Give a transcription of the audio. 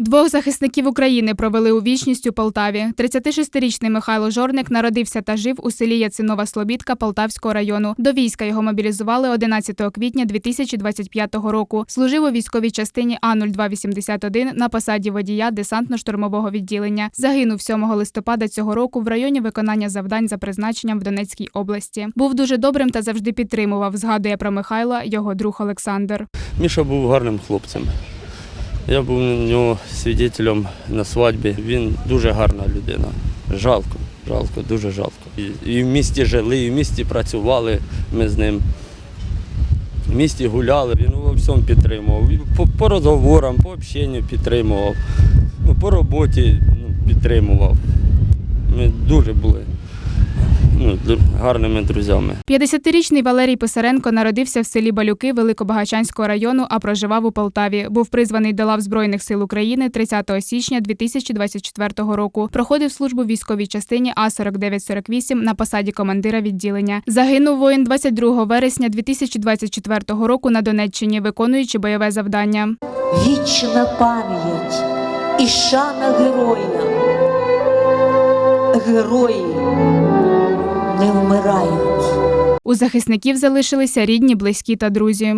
Двох захисників України провели у вічність у Полтаві. 36-річний Михайло Жорник народився та жив у селі Яцинова Слобідка Полтавського району. До війська його мобілізували 11 квітня 2025 року. Служив у військовій частині А-0281 на посаді водія десантно-штурмового відділення. Загинув 7 листопада цього року в районі виконання завдань за призначенням в Донецькій області. Був дуже добрим та завжди підтримував. Згадує про Михайла його друг Олександр. Міша був гарним хлопцем. Я був на нього свідетелем на свадьбі. Він дуже гарна людина. Жалко, жалко, дуже жалко. І, в місті жили, і в місті працювали ми з ним. В місті гуляли, він у всьому підтримував. По, по розговорам, по общенню підтримував, ну, по роботі ну, підтримував. Ми дуже були гарними друзями. 50-річний Валерій Писаренко народився в селі Балюки Великобагачанського району, а проживав у Полтаві. Був призваний до лав Збройних сил України 30 січня 2024 року. Проходив службу в військовій частині А-4948 на посаді командира відділення. Загинув воїн 22 вересня 2024 року на Донеччині, виконуючи бойове завдання. Вічна пам'ять і шана героям. Герої не вмирають. У захисників залишилися рідні, близькі та друзі.